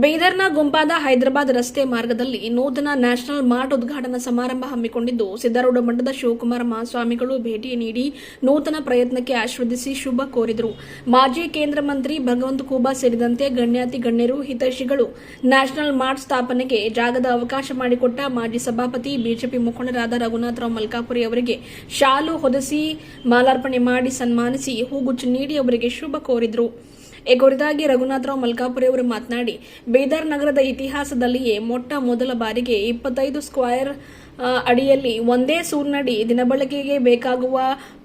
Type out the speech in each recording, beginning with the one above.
ಬೀದರ್ನ ಗುಂಪಾದ ಹೈದರಾಬಾದ್ ರಸ್ತೆ ಮಾರ್ಗದಲ್ಲಿ ನೂತನ ನ್ಯಾಷನಲ್ ಮಾರ್ಟ್ ಉದ್ಘಾಟನಾ ಸಮಾರಂಭ ಹಮ್ಮಿಕೊಂಡಿದ್ದು, ಸಿದ್ದಾರೂಢ ಮಠದ ಶಿವಕುಮಾರ ಮಹಾಸ್ವಾಮಿಗಳು ಭೇಟಿ ನೀಡಿ ನೂತನ ಪ್ರಯತ್ನಕ್ಕೆ ಆಶೀರ್ವದಿಸಿ ಶುಭ ಕೋರಿದರು. ಮಾಜಿ ಕೇಂದ್ರ ಮಂತ್ರಿ ಭಗವಂತ ಕೂಬಾ ಸೇರಿದಂತೆ ಗಣ್ಯಾತಿ ಗಣ್ಯರು, ಹಿತೈಷಿಗಳು ನ್ಯಾಷನಲ್ ಮಾರ್ಟ್ ಸ್ಥಾಪನೆಗೆ ಜಾಗದ ಅವಕಾಶ ಮಾಡಿಕೊಟ್ಟ ಮಾಜಿ ಸಭಾಪತಿ ಬಿಜೆಪಿ ಮುಖಂಡರಾದ ರಘುನಾಥರಾವ್ ಮಲ್ಕಾಪುರಿ ಅವರಿಗೆ ಶಾಲು ಹೊದಿಸಿ ಮಾಲಾರ್ಪಣೆ ಮಾಡಿ ಸನ್ಮಾನಿಸಿ ಹೂಗುಚ್ಚು ನೀಡಿ ಅವರಿಗೆ ಶುಭ ಕೋರಿದರು. ಈ ಕುರಿತಾಗಿ ರಘುನಾಥರಾವ್ ಮಲ್ಕಾಪುರಿ ಅವರು ಮಾತನಾಡಿ ಬೀದರ್ ನಗರದ ಇತಿಹಾಸದಲ್ಲಿಯೇ ಮೊಟ್ಟ ಮೊದಲ ಬಾರಿಗೆ ಇಪ್ಪತ್ತೈದು ಸ್ಕ್ವಯರ್ ಅಡಿಯಲ್ಲಿ ಒಂದೇ ಸೂರ್ನಡಿ ದಿನಬಳಕೆಗೆ ಬೇಕಾಗುವ,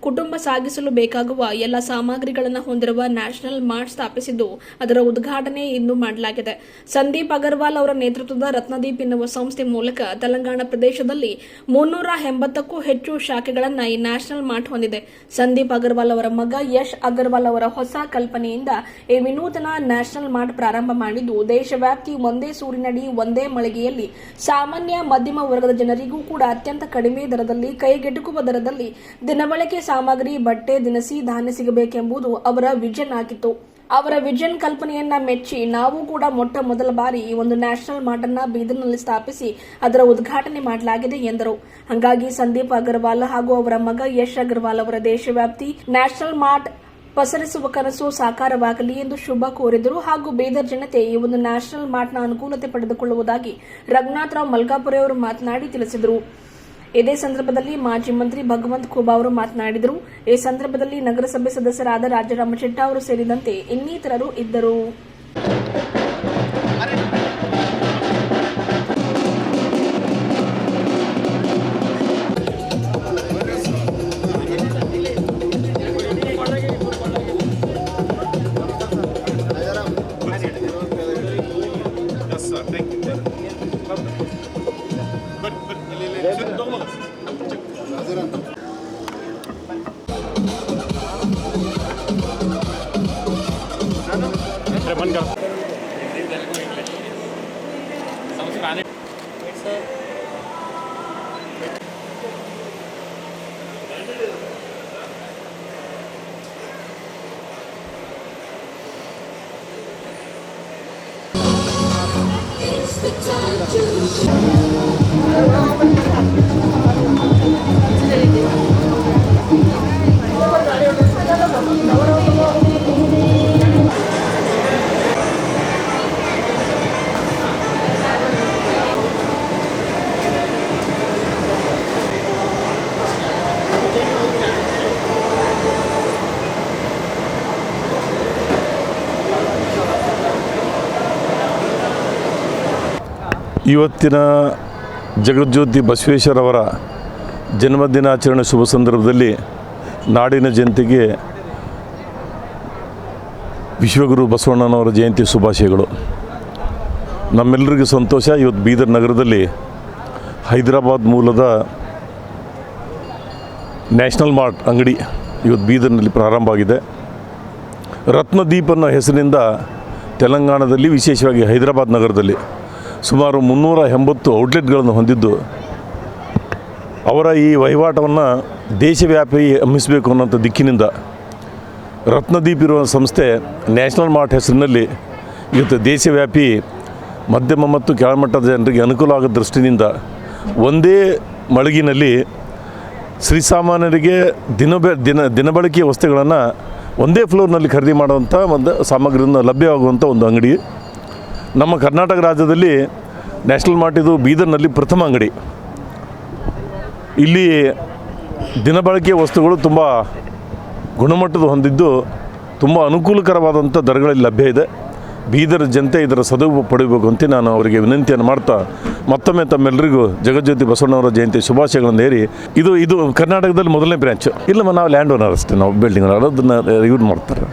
ಕುಟುಂಬ ಸಾಗಿಸಲು ಬೇಕಾಗುವ ಎಲ್ಲ ಸಾಮಗ್ರಿಗಳನ್ನು ಹೊಂದಿರುವ ನ್ಯಾಷನಲ್ ಮಾರ್ಟ್ ಸ್ಥಾಪಿಸಿದ್ದು ಅದರ ಉದ್ಘಾಟನೆ ಇಂದು ಮಾಡಲಾಗಿದೆ. ಸಂದೀಪ್ ಅಗರ್ವಾಲ್ ಅವರ ನೇತೃತ್ವದ ರತ್ನದೀಪ್ ಎನ್ನುವ ಸಂಸ್ಥೆ ಮೂಲಕ ತೆಲಂಗಾಣ ಪ್ರದೇಶದಲ್ಲಿ ಮುನ್ನೂರ ಎಂಬತ್ತಕ್ಕೂ ಹೆಚ್ಚು ಶಾಖೆಗಳನ್ನು ಈ ನ್ಯಾಷನಲ್ ಮಾರ್ಟ್ ಹೊಂದಿದೆ. ಸಂದೀಪ್ ಅಗರ್ವಾಲ್ ಅವರ ಮಗ ಯಶ್ ಅಗರ್ವಾಲ್ ಅವರ ಹೊಸ ಕಲ್ಪನೆಯಿಂದ ಈ ವಿನೂತನ ನ್ಯಾಷನಲ್ ಮಾರ್ಟ್ ಪ್ರಾರಂಭ ಮಾಡಿದ್ದು ದೇಶವ್ಯಾಪ್ತಿ ಒಂದೇ ಸೂರಿನಡಿ, ಒಂದೇ ಮಳಿಗೆಯಲ್ಲಿ ಸಾಮಾನ್ಯ ಮಧ್ಯಮ ವರ್ಗದ ಜನರಿಗೂ ಕೂಡ ಅತ್ಯಂತ ಕಡಿಮೆ ದರದಲ್ಲಿ, ಕೈಗೆಟುಕುವ ದರದಲ್ಲಿ ದಿನಬಳಕೆ ಸಾಮಗ್ರಿ, ಬಟ್ಟೆ, ದಿನಸಿ ಧಾನ್ಯ ಸಿಗಬೇಕೆಂಬುದು ಅವರ ವಿಜನ್ ಆಗಿತ್ತು. ಅವರ ವಿಜನ್ ಕಲ್ಪನೆಯನ್ನ ಮೆಚ್ಚಿ ನಾವು ಕೂಡ ಮೊಟ್ಟ ಮೊದಲ ಬಾರಿ ಈ ಒಂದು ನ್ಯಾಷನಲ್ ಮಾರ್ಟ್ ಅನ್ನ ಬೀದರ್ನಲ್ಲಿ ಸ್ಥಾಪಿಸಿ ಅದರ ಉದ್ಘಾಟನೆ ಮಾಡಲಾಗಿದೆ ಎಂದರು. ಹಾಗಾಗಿ ಸಂದೀಪ್ ಅಗರ್ವಾಲ್ ಹಾಗೂ ಅವರ ಮಗ ಯಶ್ ಅಗರ್ವಾಲ್ ಅವರ ದೇಶವ್ಯಾಪ್ತಿ ನ್ಯಾಷನಲ್ ಮಾರ್ಟ್ ಪಸರಿಸುವ ಕನಸು ಸಾಕಾರವಾಗಲಿ ಎಂದು ಶುಭ ಕೋರಿದರು ಹಾಗೂ ಬೀದರ್ ಜನತೆ ಈ ಒಂದು ನ್ಯಾಷನಲ್ ಮಾರ್ಟ್ನ ಅನುಕೂಲತೆ ಪಡೆದುಕೊಳ್ಳುವುದಾಗಿ ರಘುನಾಥರಾವ್ ಮಲ್ಕಾಪುರೆ ಅವರು ಮಾತನಾಡಿ ತಿಳಿಸಿದರು. ಇದೇ ಸಂದರ್ಭದಲ್ಲಿ ಮಾಜಿ ಮಂತ್ರಿ ಭಗವಂತ್ ಖೂಬಾ ಅವರು ಮಾತನಾಡಿದರು. ಈ ಸಂದರ್ಭದಲ್ಲಿ ನಗರಸಭೆ ಸದಸ್ಯರಾದ ರಾಜರಾಮಚೆಟ್ಟ ಅವರು ಸೇರಿದಂತೆ ಇನ್ನಿತರರು ಇದ್ದರು. good. Sit normal. अरे बंद कर ಇವತ್ತಿನ ಜಗಜ್ಯೋತಿ ಬಸವೇಶ್ವರವರ ಜನ್ಮದಿನಾಚರಣೆ ಶುಭ ಸಂದರ್ಭದಲ್ಲಿ ನಾಡಿನ ಜನತೆಗೆ ವಿಶ್ವಗುರು ಬಸವಣ್ಣನವರ ಜಯಂತಿ ಶುಭಾಶಯಗಳು. ನಮ್ಮೆಲ್ಲರಿಗೂ ಸಂತೋಷ. ಇವತ್ತು ಬೀದರ್ ನಗರದಲ್ಲಿ ಹೈದರಾಬಾದ್ ಮೂಲದ ನ್ಯಾಷನಲ್ ಮಾರ್ಟ್ ಅಂಗಡಿ ಇವತ್ತು ಬೀದರ್ನಲ್ಲಿ ಪ್ರಾರಂಭ ಆಗಿದೆ. ರತ್ನದೀಪ್ ಅನ್ನೋ ಹೆಸರಿನಿಂದ ತೆಲಂಗಾಣದಲ್ಲಿ ವಿಶೇಷವಾಗಿ ಹೈದರಾಬಾದ್ ನಗರದಲ್ಲಿ ಸುಮಾರು ಮುನ್ನೂರ ಎಂಬತ್ತು ಔಟ್ಲೆಟ್ಗಳನ್ನು ಹೊಂದಿದ್ದು, ಅವರ ಈ ವಹಿವಾಟವನ್ನು ದೇಶವ್ಯಾಪಿ ಹಮ್ಮಿಸಬೇಕು ಅನ್ನೋಂಥ ದಿಕ್ಕಿನಿಂದ ರತ್ನದೀಪ್ ಇರುವ ಸಂಸ್ಥೆ ನ್ಯಾಷನಲ್ ಮಾರ್ಟ್ ಹೆಸರಿನಲ್ಲಿ ಇವತ್ತು ದೇಶವ್ಯಾಪಿ ಮಧ್ಯಮ ಮತ್ತು ಕೆಳಮಟ್ಟದ ಜನರಿಗೆ ಅನುಕೂಲ ಆಗೋ ದೃಷ್ಟಿಯಿಂದ ಒಂದೇ ಮಳಗಿನಲ್ಲಿ ಶ್ರೀಸಾಮಾನ್ಯರಿಗೆ ದಿನ ದಿನ, ದಿನಬಳಕೆಯ ವಸ್ತುಗಳನ್ನು ಒಂದೇ ಫ್ಲೋರ್ನಲ್ಲಿ ಖರೀದಿ ಮಾಡುವಂಥ ಒಂದು ಸಾಮಗ್ರಿಯನ್ನು ಲಭ್ಯವಾಗುವಂಥ ಒಂದು ಅಂಗಡಿ. ನಮ್ಮ ಕರ್ನಾಟಕ ರಾಜ್ಯದಲ್ಲಿ ನ್ಯಾಷನಲ್ ಮಾರ್ಟ್ ಇದು ಬೀದರ್ನಲ್ಲಿ ಪ್ರಥಮ ಅಂಗಡಿ. ಇಲ್ಲಿ ದಿನಬಳಕೆಯ ವಸ್ತುಗಳು ತುಂಬ ಗುಣಮಟ್ಟದ ಹೊಂದಿದ್ದು ತುಂಬ ಅನುಕೂಲಕರವಾದಂಥ ದರಗಳಲ್ಲಿ ಲಭ್ಯ ಇದೆ. ಬೀದರ್ ಜನತೆ ಇದರ ಸದುಪಯೋಗ ಪಡಿಬೇಕು ಅಂತ ನಾನು ಅವರಿಗೆ ವಿನಂತಿಯನ್ನು ಮಾಡ್ತಾ ಮತ್ತೊಮ್ಮೆ ತಮ್ಮೆಲ್ಲರಿಗೂ ಜಗಜ್ಯೋತಿ ಬಸವಣ್ಣವರ ಜಯಂತಿ ಶುಭಾಶಯಗಳನ್ನು ಹೇರಿ. ಇದು ಇದು ಕರ್ನಾಟಕದಲ್ಲಿ ಮೊದಲನೇ ಬ್ರ್ಯಾಂಚ್ ಇಲ್ಲ ನಾವು ಲ್ಯಾಂಡ್ ಓನರ್ ಅಷ್ಟೇ, ನಾವು ಬಿಲ್ಡಿಂಗ್ ಅದನ್ನು ಯೂಸ್ ಮಾಡ್ತಾರೆ.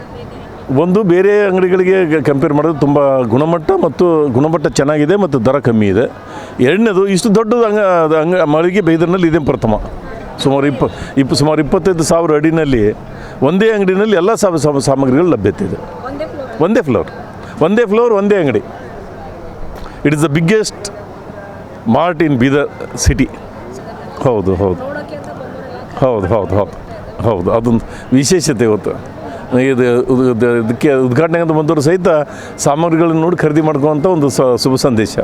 ಒಂದು ಬೇರೆ ಅಂಗಡಿಗಳಿಗೆ ಕಂಪೇರ್ ಮಾಡಿದ್ರೆ ತುಂಬ ಗುಣಮಟ್ಟ ಮತ್ತು ಗುಣಮಟ್ಟ ಚೆನ್ನಾಗಿದೆ ಮತ್ತು ದರ ಕಮ್ಮಿ ಇದೆ. ಎರಡನೇದು ಇಷ್ಟು ದೊಡ್ಡದು ಅಂಗ ಅಂಗ ಮಳಿಗೆ ಬೈದರ್ನಲ್ಲಿ ಇದೇ ಪ್ರಥಮ? ಸುಮಾರು ಇಪ್ಪ ಇಪ್ಪ ಸುಮಾರು ಇಪ್ಪತ್ತೈದು ಸಾವಿರ ಅಡಿನಲ್ಲಿ ಒಂದೇ ಅಂಗಡಿನಲ್ಲಿ ಎಲ್ಲ ಸಾಮಗ್ರಿಗಳು ಲಭ್ಯತೆ ಇದೆ. ಒಂದೇ ಫ್ಲೋರ್ ಒಂದೇ ಫ್ಲೋರ್ ಒಂದೇ ಅಂಗಡಿ. It is the biggest mart in Bidar city ಹೌದು ಹೌದು. ಹೌದು ಹೌದು ಹೌದು ಹೌದು. ಅದೊಂದು ವಿಶೇಷತೆ ಇವತ್ತು ಇದು ಇದು- ಇದು- ಇದಕ್ಕೆ ಉದ್ಘಾಟನೆಗೆ ಬಂದವರು ಸಹಿತ ಸಾಮಗ್ರಿಗಳನ್ನು ನೋಡಿ ಖರೀದಿ ಮಾಡ್ಕೊಳ್ಳುವಂಥ ಒಂದು ಶುಭ ಸಂದೇಶ.